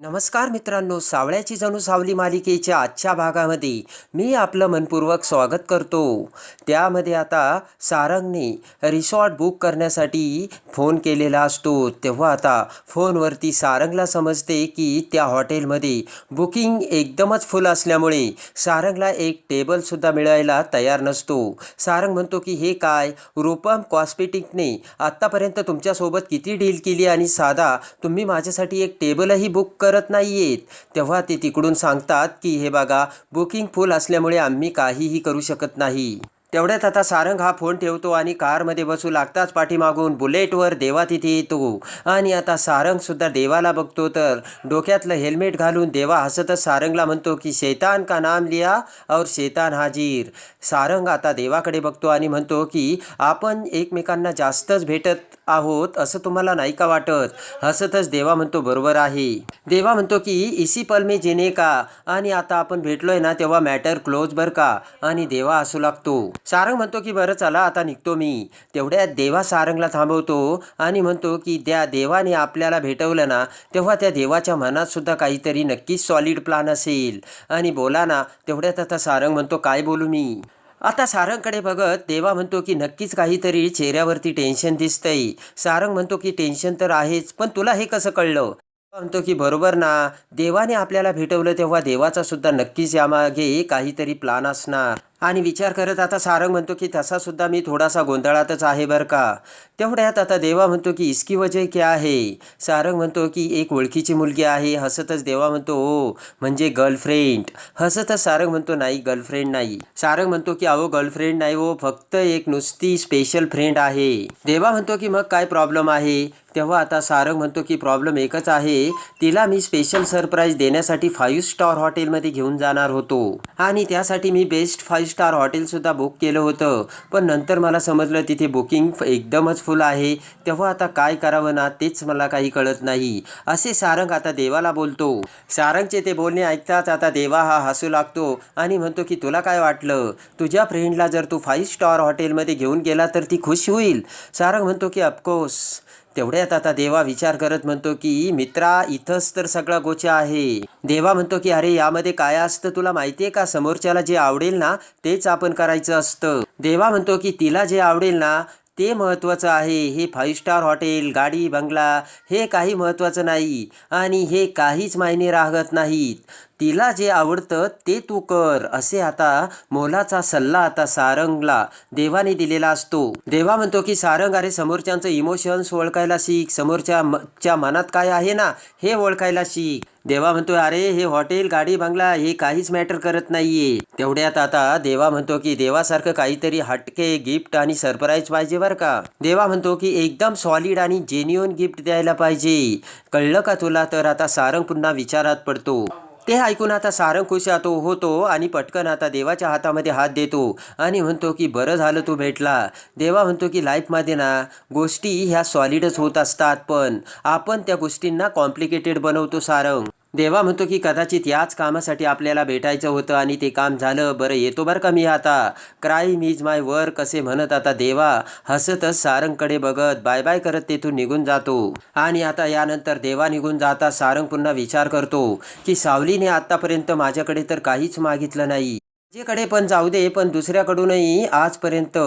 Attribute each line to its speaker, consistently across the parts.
Speaker 1: नमस्कार मित्रांनो सावळ्याची जणू सावली मालिकेच्या आजच्या भागामध्ये मी आपलं मनपूर्वक स्वागत करतो. त्यामध्ये आता सारंगने रिसॉर्ट बुक करण्यासाठी फोन केलेला असतो. तेव्हा आता फोनवरती सारंगला समजते की त्या हॉटेलमध्ये बुकिंग एकदमच फुल असल्यामुळे सारंगला एक टेबलसुद्धा मिळायला तयार नसतो. सारंग म्हणतो की हे काय? रूपम कॉस्मेटिकने आत्तापर्यंत तुमच्यासोबत किती डील केली आणि साधा तुम्ही माझ्यासाठी एक टेबलही बुक करत नाही आहेत तेव्हा ते तिकडून सांगतात की हे बघा बुकिंग फुल असल्यामुळे आम्ही काहीही करू शकत नाही. तेवढ्यात आता सारंग हा फोन ठेवतो आणि कारमध्ये बसू लागताच पाठीमागून बुलेटवर देवा तिथे येतो. आणि आता सारंगसुद्धा देवाला बघतो तर डोक्यातलं हेल्मेट घालून देवा हसतच सारंगला म्हणतो की शैतान का नाम लिया और शैतान हाजीर? सारंग आता देवाकडे बघतो आणि म्हणतो की आपण एकमेकांना जास्तच भेटत आहोत असं तुम्हाला नाही का वाटत? हसतच देवा म्हणतो बरोबर आहे. देवा म्हणतो की इसी पल मी जेने का. आणि आता आपण भेटलोय ना तेव्हा मॅटर क्लोज बर का? आणि देवा असू लागतो. सारंग म्हणतो की बरं चला आता निघतो मी. तेवढ्यात देवा सारंगला थांबवतो आणि म्हणतो की त्या देवाने आपल्याला भेटवलं ना तेव्हा त्या देवाच्या मनात सुद्धा काहीतरी नक्कीच सॉलिड प्लान असेल. आणि बोला ना तेवढ्यात आता सारंग म्हणतो काय बोलू मी? आता सारंगकडे बघत देवा म्हणतो की नक्कीच काहीतरी चेहऱ्यावरती टेन्शन दिसतंय. सारंग म्हणतो की टेन्शन तर आहेच पण तुला हे कसं कळलं? म्हणतो की बरोबर ना. देवाने आपल्याला भेटवलं तेव्हा देवाचा सुद्धा नक्कीच यामागे काहीतरी प्लान असणार. आणि विचार करत आता सारंग म्हणतो की तसासुद्धा मी थोडासा गोंधळातच आहे बरं का. तेवढ्यात आता देवा म्हणतो की इसकी वजह क्या आहे सारंग म्हणतो की एक ओळखीची मुलगी आहे हसतच देवा म्हणतो ओ म्हणजे गर्लफ्रेंड हसतच सारंग म्हणतो नाही गर्लफ्रेंड नाही. सारंग म्हणतो की अहो गर्लफ्रेंड नाही हो फक्त एक नुसती स्पेशल फ्रेंड आहे. देवा म्हणतो की मग काय प्रॉब्लेम आहे? तेव्हा आता सारंग म्हणतो की प्रॉब्लेम एकच आहे तिला मी स्पेशल सरप्राईज देण्यासाठी फाईव्ह स्टार हॉटेलमध्ये घेऊन जाणार होतो. आणि त्यासाठी मी बेस्ट फाईव्ह स्टार हॉटेलसुद्धा बुक केलं होतं. पण नंतर मला समजलं तिथे बुकिंग एकदमच फुल आहे. तेव्हा आता काय करावं ना तेच मला काही कळत नाही. असे सारंग आता देवाला बोलतो. सारंगचे ते बोलणे ऐकताच आता देवा हा हसू लागतो आणि म्हणतो की तुला काय वाटलं? तुझ्या फ्रेंडला जर तू फाईव्ह स्टार हॉटेलमध्ये घेऊन गेला तर ती खुश होईल. सारंग म्हणतो की अफकोर्स तेवढ्यात आता देवा विचार करत म्हणतो की मित्रा इथंच तर सगळा गोचा आहे. देवा म्हणतो की अरे यामध्ये काय असतं तुला माहिती आहे का? समोरच्याला जे आवडेल ना तेच आपण करायचं असतं. देवा म्हणतो की तिला जे आवडेल ना ते महत्त्वाचं आहे. हे फाईव्ह स्टार हॉटेल गाडी बंगला हे काही महत्त्वाचं नाही आणि हे काहीच मायने राहत नाहीत. तिला जे आवडतं ते तू कर असे आता मोलाचा सल्ला आता सारंगला देवाने दिलेला असतो. देवा म्हणतो की सारंग अरे समोरच्यांचं इमोशन्स ओळखायला शिक. समोरच्या च्या मनात काय आहे ना हे ओळखायला शिक. देवा म्हणतो अरे हे हॉटेल गाडी बंगला हे काहीच मॅटर करत नाहीये. तेवढ्यात आता देवा म्हणतो की देवासारखं काहीतरी हटके गिफ्ट आणि सरप्राईज पाहिजे बरं का. देवा म्हणतो की एकदम सॉलिड आणि जेन्युअन गिफ्ट द्यायला पाहिजे. कळलं का तुला? तर आता सारंग पुन्हा विचारात पडतो. ते ऐकून आता सारंग खुश होतो होतो आणि पटकन आता देवाच्या हातामध्ये हात देतो आणि म्हणतो की बरं झालं तू भेटला. देवा म्हणतो की लाईफमध्ये ना गोष्टी ह्या सॉलिडच होत असतात पण आपण त्या गोष्टींना कॉम्प्लिकेटेड बनवतो सारंग देवा म्हणतो की कदाचित याच कामासाठी आपल्याला भेटायचं होतं आणि ते काम झालं बरं येतो बरं का मी आता. क्राईम इज माय वर्क असे म्हणत आता देवा. हसतच सारंगकडे बघत बाय बाय करत तेथून निघून जातो. आणि आता यानंतर देवा निघून जाता सारंग पुन्हा विचार करतो की सावलीने आत्तापर्यंत माझ्याकडे तर काहीच मागितलं नाही. माझ्याकडे पण जाऊ दे पण दुसऱ्याकडूनही आजपर्यंत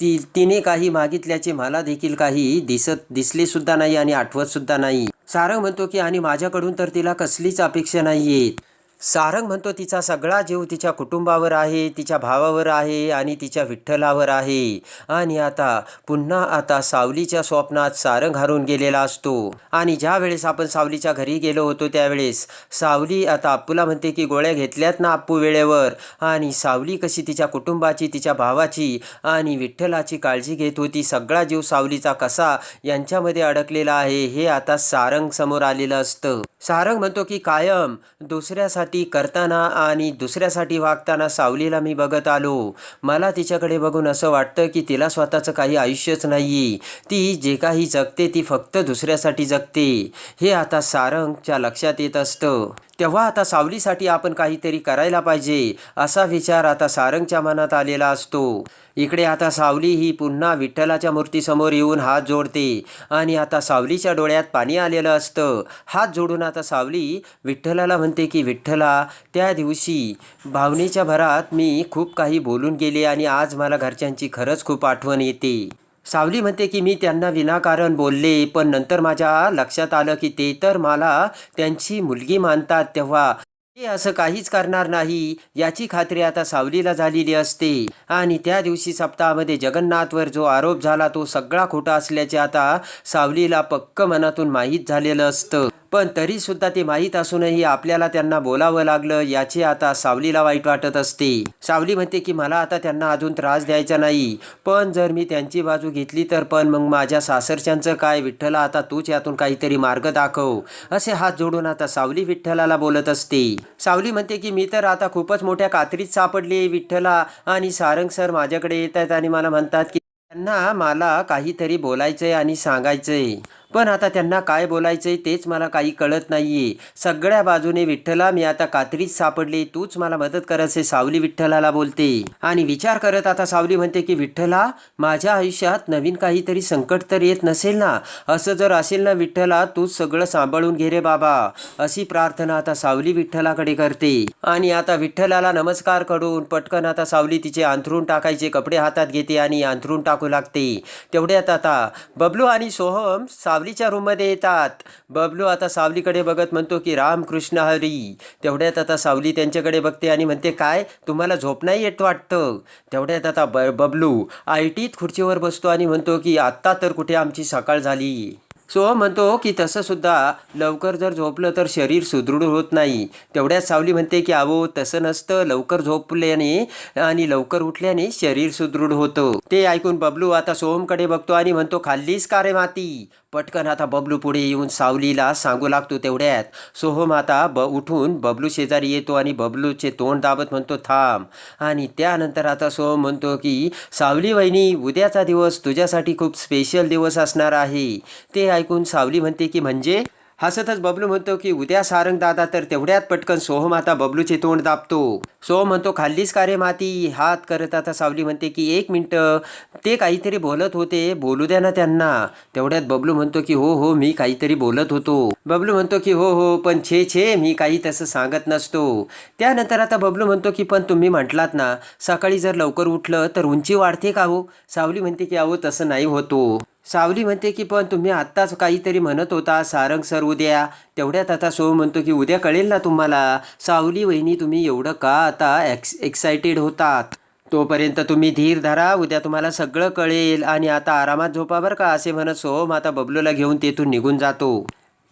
Speaker 1: ती तिने काही मागितल्याचे मला देखील काही दिसत दिसले सुद्धा नाही आणि आठवत सुद्धा नाही. सारंग म्हणतो की आणि माझ्याकडून तर तिला कसलीच अपेक्षा नाही आहेत सारंग म्हणतो तिचा सगळा जीव तिच्या कुटुंबावर आहे तिच्या भावावर आहे आणि तिच्या विठ्ठलावर आहे. आणि आता पुन्हा आता सावलीच्या स्वप्नात सारंग हरून गेलेला असतो. आणि ज्या वेळेस आपण सावलीच्या घरी गेलो होतो त्यावेळेस सावली आता अप्पूला म्हणते की गोळ्या घेतल्यात ना अप्पू वेळेवर? आणि सावली कशी तिच्या कुटुंबाची तिच्या भावाची आणि विठ्ठलाची काळजी घेत होती सगळा जीव सावलीचा कसा यांच्यामध्ये अडकलेला आहे हे आता सारंग समोर आलेलं असतं. सारंग म्हणतो की कायम दुसऱ्यासाठी करताना आणि दुसऱ्यासाठी वागताना सावलीला मी बघत आलो. मला तिच्याकडे बघून असं वाटतं की तिला स्वतःचं काही आयुष्यच नाही ती जे काही जगते ती फक्त दुसऱ्यासाठी जगते. हे आता सारंगच्या लक्षात येत असतं. तेव्हा आता सावलीसाठी आपण काहीतरी करायला पाहिजे असा विचार आता सारंगच्या मनात आलेला असतो. इकडे आता सावली ही पुन्हा विठ्ठलाच्या मूर्तीसमोर येऊन हात जोडते आणि आता सावलीच्या डोळ्यात पाणी आलेलं असतं. हात जोडून आता सावली विठ्ठलाला म्हणते की विठ्ठला त्या दिवशी भावनेच्या भरात मी खूप काही बोलून गेले आणि आज मला घरच्यांची खरंच खूप आठवण येते. सावली म्हणते की मी त्यांना विनाकारण बोलले पण नंतर माझ्या लक्षात आलं की ते तर मला त्यांची मुलगी मानतात तेव्हा. ते असं काहीच करणार नाही. याची खात्री आता सावलीला झालेली असते. आणि त्या दिवशी सप्ताहामध्ये जगन्नाथवर जो आरोप झाला तो सगळा खोटा असल्याचे आता सावलीला पक्क मनातून माहीत झालेलं असतं. पण तरीसुद्धा ते माहीत असूनही आपल्याला त्यांना बोलावं लागलं याची आता सावलीला वाईट वाटत असते. सावली म्हणते की मला आता त्यांना अजून त्रास द्यायचा नाही. पण जर मी त्यांची बाजू घेतली तर पण मग माझ्या सासरच्यांचं काय? विठ्ठला आता तूच यातून काहीतरी मार्ग दाखव. असे हात जोडून आता सावली विठ्ठलाला बोलत असते. सावली म्हणते की मी तर आता खूपच मोठ्या कात्रीत सापडले विठ्ठला आणि सारंग सर माझ्याकडे येत आहेत आणि मला म्हणतात की त्यांना मला काहीतरी बोलायचंय आणि सांगायचंय. पण आता त्यांना काय बोलायचंय तेच मला काही कळत नाहीये. सगळ्या बाजूने विठ्ठला मी आता कात्रीत सापडले तूच मला मदत कर असे सावली विठ्ठलाला बोलते. आणि विचार करत आता सावली म्हणते की विठ्ठला माझ्या आयुष्यात नवीन काहीतरी संकट तर येत नसेल ना? असं जर असेल ना विठ्ठला तूच सगळं सांभाळून घे रे बाबा. अशी प्रार्थना आता सावली विठ्ठलाकडे करते. आणि आता विठ्ठलाला नमस्कार करून पटकन आता सावली तिचे अंथरून टाकायचे कपडे हातात घेते आणि अंथरून टाकू लागते. तेवढ्यात आता बबलू आणि सोहम सावलीच्या रूममध्ये येतात. बबलू आता सावलीकडे बघत म्हणतो की रामकृष्ण हरी. तेवढ्यात आता सावली त्यांच्याकडे बघते आणि म्हणते काय? तुम्हाला झोप नाही येत वाटतं? तेवढ्यात आता ब बबलू आय टीत खुर्चीवर बसतो आणि म्हणतो की आत्ता तर कुठे आमची सकाळ झाली. सो म्हणतो की तसं सुद्धा लवकर जर झोपलं तर शरीर सुदृढ होत नाही. तेवढ्याच सावली म्हणते की अहो तसं नसतं. लवकर झोपल्याने आणि लवकर उठल्याने शरीर सुदृढ होतं. ते ऐकून बबलू आता सोहमकडे बघतो आणि म्हणतो खाल्लीस का रे माती? पटकन आता बबलू पुढे येऊन सावलीला सांगू लागतो तेवढ्यात. सोहम आता ब उठून बबलू शेजारी येतो आणि बबलूचे तोंड दाबत म्हणतो थांब. आणि त्यानंतर आता सोहम म्हणतो की सावली वहिनी उद्याचा दिवस तुझ्यासाठी खूप स्पेशल दिवस असणार आहे. ते ऐकून सावली म्हणते की म्हणजे? हसतच बबलू म्हणतो की उद्या सारंग दादा तर तेवढ्यात पटकन सोहम आता बबलूचे तोंड दाबतो. सोहम म्हणतो खाल्लीस का रे माती? हात करत आता सावली म्हणते की एक मिनटं ते काहीतरी बोलत होते बोलू द्या ना त्यांना. तेवढ्यात बबलू म्हणतो की हो हो मी काहीतरी बोलत होतो. बबलू म्हणतो की हो हो पण छे छे मी काही तसं सांगत नसतो. त्यानंतर आता बबलू म्हणतो की पण तुम्ही म्हटलात ना सकाळी जर लवकर उठलं तर उंची वाढते का हो? सावली म्हणते की अहो तसं नाही होतो. सावली म्हणते की पण तुम्ही आत्ताच काहीतरी म्हणत होता सारंग सर उद्या. तेवढ्यात आता सो म्हणतो की उद्या कळेल ना तुम्हाला सावली वहिनी तुम्ही एवढं का आता एक्स एक्सायटेड होतात? तोपर्यंत तुम्ही धीर धरा उद्या तुम्हाला सगळं कळेल आणि आता आरामात झोपा बरं का? असे म्हणत सोहम आता बबलूला घेऊन तेथून निघून जातो.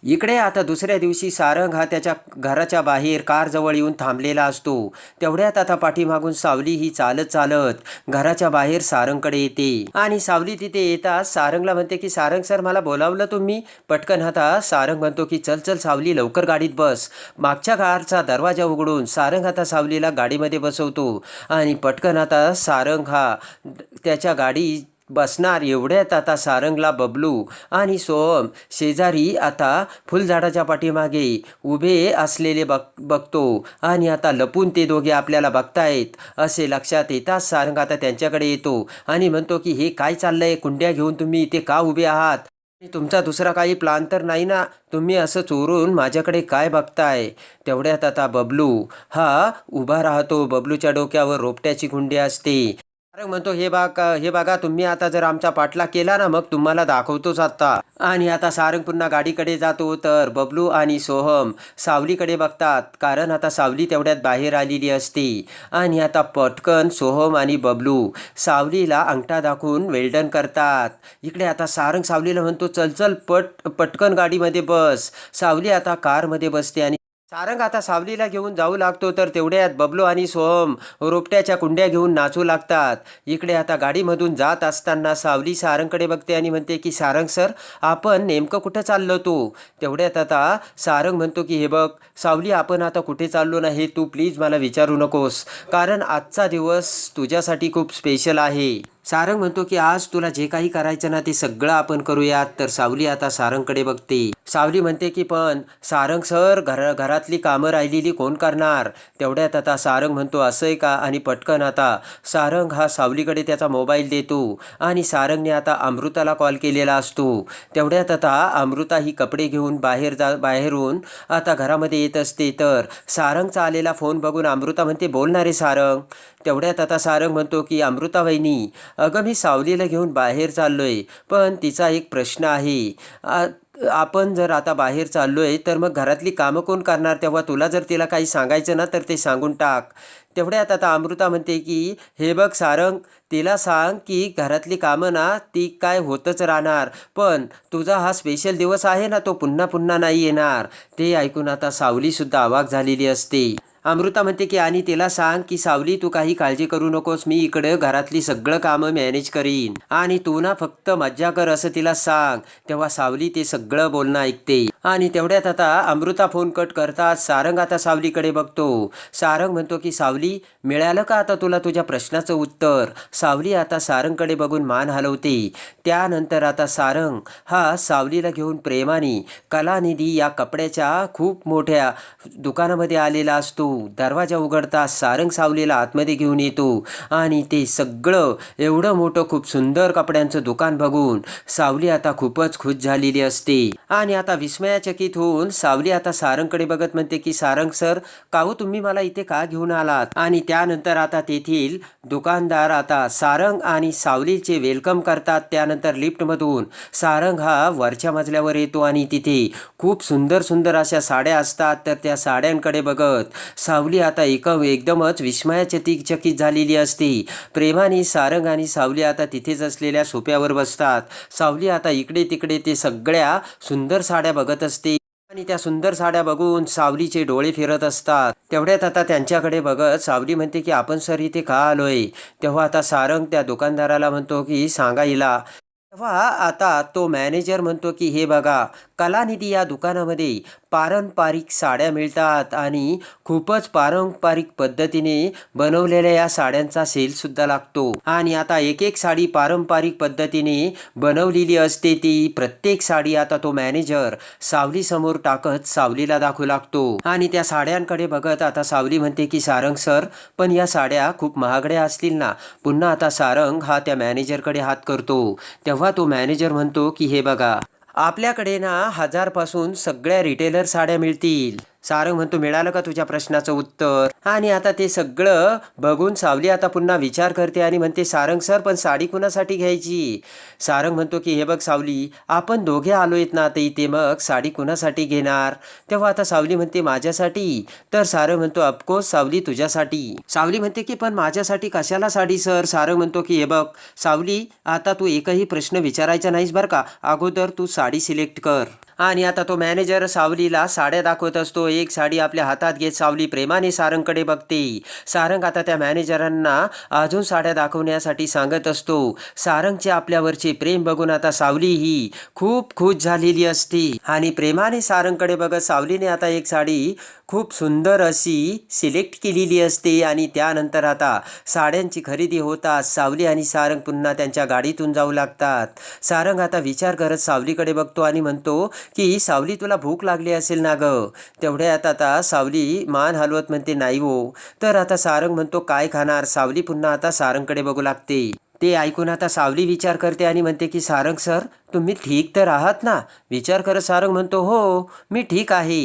Speaker 1: इकडे आता दुसऱ्या दिवशी सारंग हा त्याच्या घराच्या बाहेर कारजवळ येऊन थांबलेला असतो. तेवढ्यात आता पाठीमागून सावली ही चालत चालत घराच्या बाहेर सारंगकडे येते. आणि सावली तिथे येताच सारंगला म्हणते की सारंग सर मला बोलावलं तुम्ही? पटकन आता सारंग म्हणतो की चल चल सावली लवकर गाडीत बस. मागच्या कारचा दरवाजा उघडून सारंग आता सावलीला गाडीमध्ये बसवतो. आणि पटकन आता सारंग हा त्याच्या गाडी बसणार एवढ्यात आता सारंगला बबलू आणि सोहम शेजारी आता फुलझाडाच्या पाठीमागे उभे असलेले बघ बघतो आणि आता लपून ते दोघे आपल्याला बघतायत असे लक्षात येताच सारंग आता त्यांच्याकडे येतो आणि म्हणतो की हे काय चाललंय? कुंड्या घेऊन तुम्ही इथे का उभे आहात? तुमचा दुसरा काही प्लान तर नाही ना? तुम्ही असं चोरून माझ्याकडे काय बघताय? तेवढ्यात आता बबलू हा उभा राहतो. बबलूच्या डोक्यावर रोपट्याची गुंडी असते. सारंग म्हणतो हे बाग हे बघा तुम्ही आता जर आमचा पाठला केला ना मग तुम्हाला दाखवतोच आता. आणि आता सारंग पुन्हा गाडीकडे जातो तर बबलू आणि सोहम सावलीकडे बघतात कारण आता सावली तेवढ्यात बाहेर आलेली असते. आणि आता पटकन सोहम आणि बबलू सावलीला अंगठा दाखवून वेल्डन करतात. इकडे आता सारंग सावलीला म्हणतो चल चल पट पटकन गाडीमध्ये बस. सावली आता कारमध्ये बसते आणि सारंग आता सावलीला घेऊन जाऊ लागतो तर तेवढ्यात बबलो आणि सोहम रोपट्याच्या कुंड्या घेऊन नाचू लागतात. इकडे आता गाडीमधून जात असताना सावली सारंगकडे बघते आणि म्हणते की सारंग सर आपण नेमकं कुठं चाललो तो? तेवढ्यात आता सारंग म्हणतो की हे बघ सावली आपण आता कुठे चाललो नाही हे तू प्लीज मला विचारू नकोस. कारण आजचा दिवस तुझ्यासाठी खूप स्पेशल आहे. सारंग म्हणतो की आज तुला जे काही करायचं ना ते सगळं आपण करूयात. तर सावली आता सारंगकडे बघते. सावली म्हणते की पण सारंग सर घर घरातली कामं राहिलेली कोण करणार? तेवढ्यात आता सारंग म्हणतो असं आहे का? आणि पटकन आता सारंग हा सावलीकडे त्याचा मोबाईल देतो आणि सारंगने आता अमृताला कॉल केलेला असतो. तेवढ्यात आता अमृता ही कपडे घेऊन बाहेर जा बाहेरून आता घरामध्ये येत असते. तर सारंगचा आलेला फोन बघून अमृता म्हणते बोलणारे सारंग. तेवढ्यात आता सारंग म्हणतो की अमृता वहिनी अगं मी सावलीला घेऊन बाहेर चाललो आहे पण तिचा एक प्रश्न आहे. आपण जर आता बाहेर चाललो आहे तर मग घरातली कामं कोण करणार? तेव्हा तुला जर तिला काही सांगायचं ना तर ते सांगून टाक. तेवढ्यात आता अमृता म्हणते की हे बघ सारंग तिला सांग की घरातली कामं ना ती काय होतच राहणार. पण तुझा हा स्पेशल दिवस आहे ना तो पुन्हा पुन्हा नाही येणार. ते ऐकून आता सावलीसुद्धा अवाक झालेली असते. अमृता म्हणते की आणि तिला सांग की सावली तू काही काळजी करू नकोस. मी इकडे घरातली सगळं कामं मॅनेज करीन. आणि तू ना फक्त मज्जा कर असं तिला सांग. तेव्हा सावली ते सगळं बोलणं ऐकते. आणि तेवढ्यात आता अमृता फोन कट करतात. सारंग आता सावलीकडे बघतो. सारंग म्हणतो की सावली मिळालं का आता तुला तुझ्या प्रश्नाचं उत्तर? सावली आता सारंगकडे बघून मान हलवते. त्यानंतर आता सारंग हा सावलीला घेऊन प्रेमाने कलानिधी या कपड्याच्या खूप मोठ्या दुकानामध्ये आलेला असतो. दरवाजा उघडता सारंग सावलीला आतमध्ये घेऊन येतो. आणि ते सगळं एवढं मोठं खूप सुंदर कपड्यांचं दुकान बघून सावली आता खूपच खुश झालेली असते. आणि आता विस्मयाचकित होऊन सावली आता सारंगकडे बघत म्हणते की सारंग सर काहो तुम्ही मला इथे का घेऊन आलात? आणि त्यानंतर आता तेथील दुकानदार आता सारंग आणि सावलीचे वेलकम करतात. त्यानंतर लिफ्टमधून सारंग हा वरच्या मजल्यावर येतो आणि तिथे खूप सुंदर सुंदर अशा साड्या असतात. तर त्या साड्यांकडे बघत सावली आता एक एकदमच विस्मयाचकित झालेली असते. प्रेमाने सारंग आणि सावली आता तिथेच असलेल्या सोप्यावर बसतात. सावली आता इकडे तिकडे ते सगळ्या सुंदर साड्या बघत असते. आणि त्या सुंदर साड्या बघून सावलीचे डोळे फिरत असतात. तेवढ्यात आता त्यांच्याकडे बघत सावली म्हणते की आपण सर इथे का आलोय? तेव्हा आता सारंग त्या दुकानदाराला म्हणतो की सांगा हिला. वा आता तो मॅनेजर म्हणतो की हे बघा कलानिधी या दुकानामध्ये पारंपरिक साड्या मिळतात आणि खूपच पारंपरिक पद्धतीने बनवलेल्या या साड्यांचा सेलसुद्धा लागतो. आणि आता एक एक साडी पारंपरिक पद्धतीने बनवलेली असते ती प्रत्येक साडी आता तो मॅनेजर सावली समोर टाकत सावलीला दाखवू लागतो. आणि त्या साड्यांकडे बघत आता सावली म्हणते की सारंग सर पण या साड्या खूप महागड्या असतील ना. पुन्हा आता सारंग हा त्या मॅनेजरकडे हात करतो. तेव्हा तो मॅनेजर म्हणतो की हे बघा आपल्याकडे ना हजारपासून सगळ्या रिटेलर साड्या मिळतील. सारंग म्हणतो मिळालं का तुझ्या प्रश्नाचं उत्तर? आणि आता ते सगळं बघून सावली आता पुन्हा विचार करते आणि म्हणते सारंग सर पण साडी कुणासाठी घ्यायची? सारंग म्हणतो की हे बघ सावली आपण दोघे आलोयत ना आता इथे मग साडी कुणासाठी घेणार? तेव्हा आता सावली म्हणते माझ्यासाठी? तर सारंग म्हणतो अफकोर्स सावली तुझ्यासाठी. सावली म्हणते की पण माझ्यासाठी कशाला साडी सर? सारंग म्हणतो की हे बघ सावली आता तू एकही प्रश्न विचारायचा नाहीस बरं का? अगोदर तू साडी सिलेक्ट कर. आणि आता तो मॅनेजर सावलीला साड्या दाखवत असतो एक साडी आपल्या हातात घेत सावली प्रेमाने सारंगकडे बघते. सारंग आता त्या मॅनेजरांना अजून साड्या दाखवण्यासाठी सांगत असतो. सारंगचे आपल्यावरचे प्रेम बघून आता सावली ही खूप खुश झालेली असते. आणि प्रेमाने सारंगकडे बघत सावलीने आता एक साडी खूप सुंदर अशी सिलेक्ट केलेली असते. आणि त्यानंतर आता साड्यांची खरेदी होतात सावली आणि सारंग पुन्हा त्यांच्या गाडीतून जाऊ लागतात. सारंग आता विचार करत सावलीकडे बघतो आणि म्हणतो की सावली तुला भूक लागली असेल ना ग? तेवढ्यात आता सावली मान हलवत म्हणते नाही हो. तर आता सारंग म्हणतो काय खाणार? सावली पुन्हा आता सारंगकडे बघू लागते. ते ऐकून आता सावली विचार करते आणि म्हणते की सारंग सर तुम्ही ठीक तर आहात ना? विचार करत सारंग म्हणतो हो मी ठीक आहे.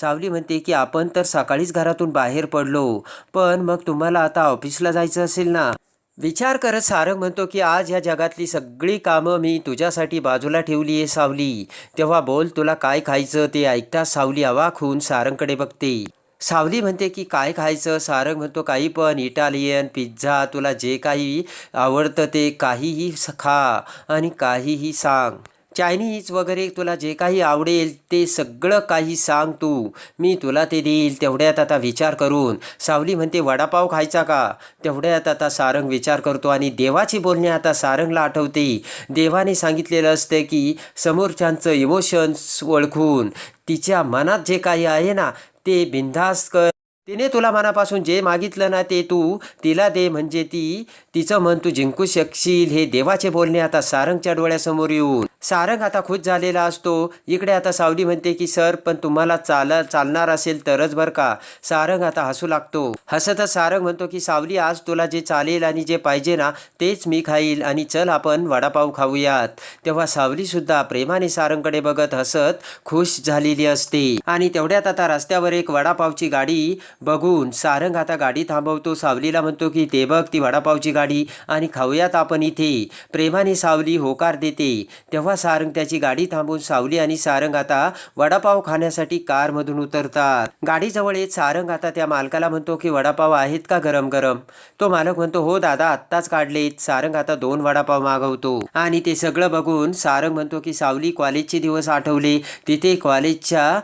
Speaker 1: सावली म्हणते की आपण तर सकाळीच घरातून बाहेर पडलो पण मग तुम्हाला आता ऑफिसला जायचं असेल ना? विचार करत सारंग म्हणतो की आज या जगातली सगळी कामं मी तुझ्यासाठी बाजूला ठेवली आहे सावली. तेव्हा बोल तुला काय खायचं ते ऐकता सावली अवाक होऊन सारंगकडे बघते. सावली म्हणते की काय खायचं? सारंग म्हणतो काही पण इटालियन पिझ्झा तुला जे काही आवडतं ते काहीही स- खा आणि काहीही सांग. चायनीज वगैरे तुला जे काही आवडेल ते सगळं काही सांग तू. मी तुला ते देईल. तेवढ्यात आता विचार करून. सावली म्हणते वडापाव खायचा का? तेवढ्यात आता सारंग विचार करतो आणि देवाची बोलणे आता सारंगला आठवते. देवाने सांगितलेलं असतं की समोरच्यांचं इमोशन्स ओळखून तिच्या मनात जे काही आहे ना ते बिनधास्त कर. तिने तुला मनापासून जे मागितलं ना ते तू तिला दे. म्हणजे ती तिचं मन तू जिंकू शकशील. हे देवाचे बोलणे आता सारंगच्या डोळ्यासमोर येऊन. सारंग आता खुश झालेला असतो. इकडे आता सावली म्हणते की सर पण तुम्हाला चाल चालणार असेल तरच बरं का. सारंग आता हसू लागतो. हसतच सारंग म्हणतो की सावली आज तुला जे चालेल आणि जे पाहिजे ना तेच मी खाईल आणि चल आपण वडापाव खाऊयात. तेव्हा सावलीसुद्धा प्रेमाने सारंगकडे बघत हसत खुश झालेली असते. आणि तेवढ्यात आता रस्त्यावर एक वडापावची गाडी बघून सारंग आता गाडी थांबवतो. सावलीला म्हणतो की ते बघ ती वडापावची गाडी आणि खाऊयात आपण इथे. प्रेमाने सावली होकार देते. तेव्हा सारंग त्याची गाडी थांबवून सावली आणि सारंग आता वडापाव खाण्यासाठी कारमधून उतरतात. गाडीजवळ येत सारंग आता त्या मालकाला म्हणतो की वडापाव आहेत का गरम गरम? तो मालक म्हणतो हो दादा आत्ताच काढलेत सारंग आता दोन वडापाव मागवतो. आणि ते सगळं बघून सारंग म्हणतो की सावली कॉलेजचे दिवस आठवले. तिथे कॉलेजच्या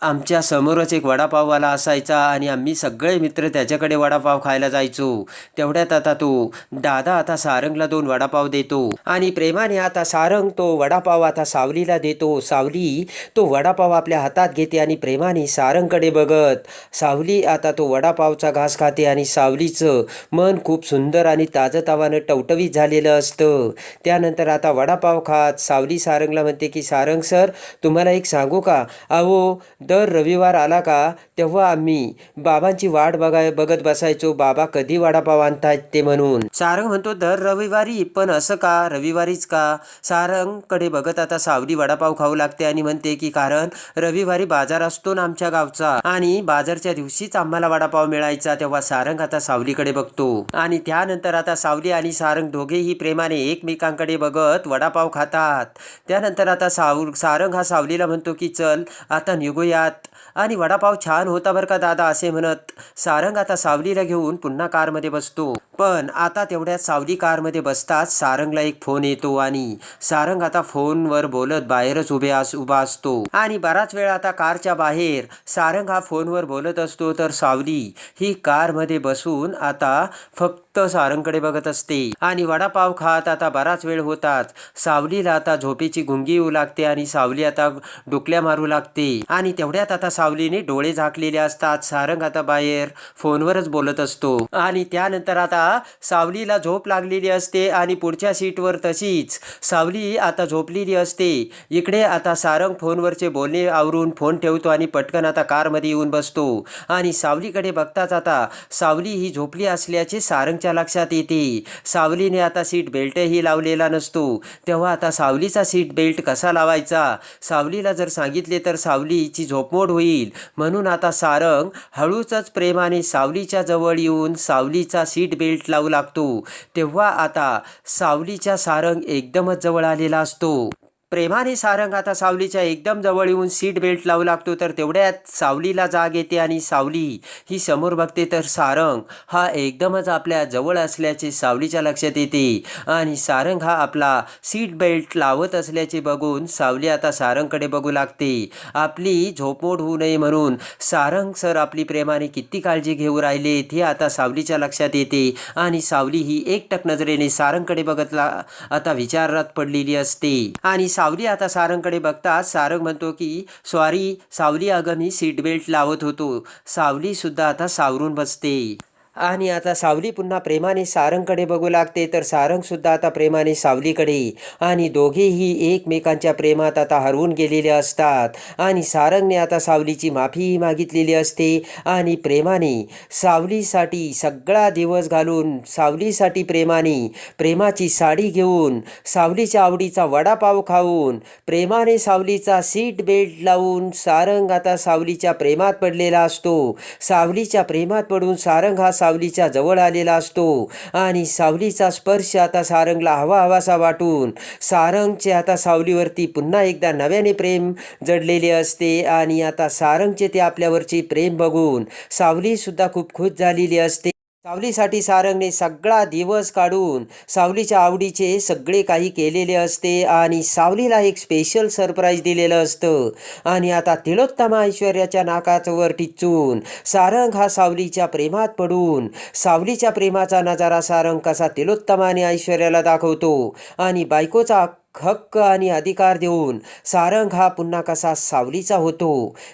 Speaker 1: आमच्या समोरच एक वडापाववाला असायचा आणि आम्ही सगळे मित्र त्याच्याकडे वडापाव खायला जायचो. तेवढ्यात आता तो दादा आता सारंगला दोन वडापाव देतो. आणि प्रेमाने आता सारंग तो वडापाव आता सावलीला देतो. सावली तो वडापाव आपल्या हातात घेते आणि प्रेमाने सारंगकडे बघत सावली आता तो वडापावचा घास खाते आणि सावलीचं मन खूप सुंदर आणि ताजतावानं टवटवीत झालेलं असतं. त्यानंतर आता वडापाव खात सावली सारंगला म्हणते की सारंग सर तुम्हाला एक सांगू का? अहो दर रविवार आला का तेव्हा आम्ही बाबांची वाट बघाय बघत बसायचो बाबा कधी वडापाव आणतायत ते म्हणून. सारंग म्हणतो दर रविवारी पण असं का? रविवारीच का? सारंगकडे बघत आता सावली वडापाव खाऊ लागते आणि म्हणते की कारण रविवारी बाजार असतो ना आमच्या गावचा आणि बाजारच्या दिवशीच आम्हाला वडापाव मिळायचा तेव्हा सारंग आता सावलीकडे बघतो. आणि त्यानंतर आता सावली आणि सारंग दोघेही प्रेमाने एकमेकांकडे बघत वडापाव खातात. त्यानंतर आता साव सारंग हा सावलीला म्हणतो की चल आता निघूयात. आणि वडापाव छान होता बरं का दादा? असे म्हणत सारंग आता सावलीला घेऊन पुन्हा कारमध्ये बसतो. पण आता तेवढ्यात सावली कारमध्ये बसताच सारंगला एक फोन येतो आणि सारंग आता फोनवर बोलत बाहेरच उभे अस उभा असतो. आणि बराच वेळ आता कारच्या बाहेर सारंग हा फोनवर बोलत असतो तर सावली ही कारमध्ये बसून आता फक्त सारंगकडे बघत असते. आणि वडापाव खात आता बराच वेळ होतात. सावलीला आता झोपेची गुंगी येऊ लागते आणि सावली आता डोकल्या मारू लागते. आणि तेवढ्यात आता सावलीने डोळे झाकलेले असतात. सारंग आता बाहेर फोनवरच बोलत असतो. आणि त्यानंतर आता सावलीला झोप लागलेली असते आणि पुढच्या सीटवर तशीच. सावली आता झोपलेली असते. इकडे आता सारंग फोनवरचे बोलणे आवरून फोन ठेवतो आणि पटकन आता कारमध्ये येऊन बसतो. आणि सावलीकडे बघताच आता सावली ही झोपली असल्याचे सारंगच्या लक्षात येते. सावलीने आता सीट बेल्टही लावलेला नसतो. तेव्हा आता सावलीचा सीट बेल्ट कसा लावायचा? सावलीला जर सांगितले तर सावलीची झोपमोड होईल. म्हणून आता सारंग हळूच प्रेमाने सावलीच्या जवळ येऊन सावलीचा सीट बेल्ट लावू लागतो. तेव्हा आता सावलीचा सारंग एकदमच जवळ आलेला असतो. प्रेमाने सारंग आता सावलीच्या एकदम जवळ येऊन सीट बेल्ट लावू लागतो तर तेवढ्यात सावलीला जाग येते आणि सावली ही समोर बघते तर सारंग हा एकदमच आपल्या जवळ असल्याचे सावलीच्या लक्षात येते आणि सारंग हा आपला सीट बेल्ट लावत असल्याचे बघून सावली आता सारंगकडे बघू लागते. आपली झोपमोड होऊ नये म्हणून सारंग सर आपली प्रेमाने किती काळजी घेऊ राहिलेत हे आता सावलीच्या लक्षात येते आणि सावली ही एकटक नजरेने सारंगकडे बघतला आता विचारात पडलेली असते. आणि सावली आता सारंगकडे बघताच सारंग म्हणतो की सॉरी सावली अगं मी सीट बेल्ट लावत होतो. सावली सुद्धा आता सावरून बसते. आणि आता सावली पुन्हा प्रेमाने सारंगकडे बघू लागते तर सारंगसुद्धा आता प्रेमाने सावलीकडे. आणि दोघेही एकमेकांच्या प्रेमात आता हरवून गेलेले असतात. आणि सारंगने आता सावलीची माफीही मागितलेली असते. आणि प्रेमाने सावलीसाठी सगळा दिवस घालून सावलीसाठी प्रेमाने प्रेमाची साडी घेऊन सावलीच्या आवडीचा वडापाव खाऊन प्रेमाने सावलीचा सीट बेल्ट लावून सारंग आता सावलीच्या प्रेमात पडलेला असतो. सावलीच्या प्रेमात पडून सारंग हा सावलीच्या जवळ आलेला असतो. आणि सावलीचा स्पर्श आता सारंगला हवा हवासा वाटून सारंगचे आता सावलीवरती पुन्हा एकदा नव्याने प्रेम जडलेले असते आणि आता सारंगचे ते आपल्यावरचे प्रेम बघून सावलीसुद्धा खूप खुश झालेली असते. सावलीसाठी सारंगने सगळा दिवस काढून सावलीच्या आवडीचे सगळे काही केलेले असते आणि सावलीला एक स्पेशल सरप्राईज दिलेलं असतं. आणि आता तिलोत्तमा ऐश्वर्याच्या नाकावर टिचून सारंग हा सावलीच्या प्रेमात पडून सावलीच्या प्रेमाचा नजारा सारंग कसा तिलोत्तमाने ऐश्वर्याला दाखवतो आणि बायकोचा हक्क आणि अधिकार देऊन सारंग हा पुन्हा कसा सावलीचा होतो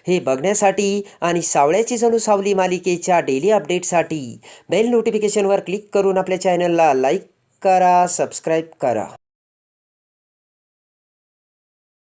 Speaker 1: हे बघण्यासाठी आणि सावळ्याची जणू सावली मालिकेच्या डेली अपडेटसाठी बेल नोटिफिकेशनवर क्लिक करून आपल्या चॅनलला लाईक करा सबस्क्राईब करा.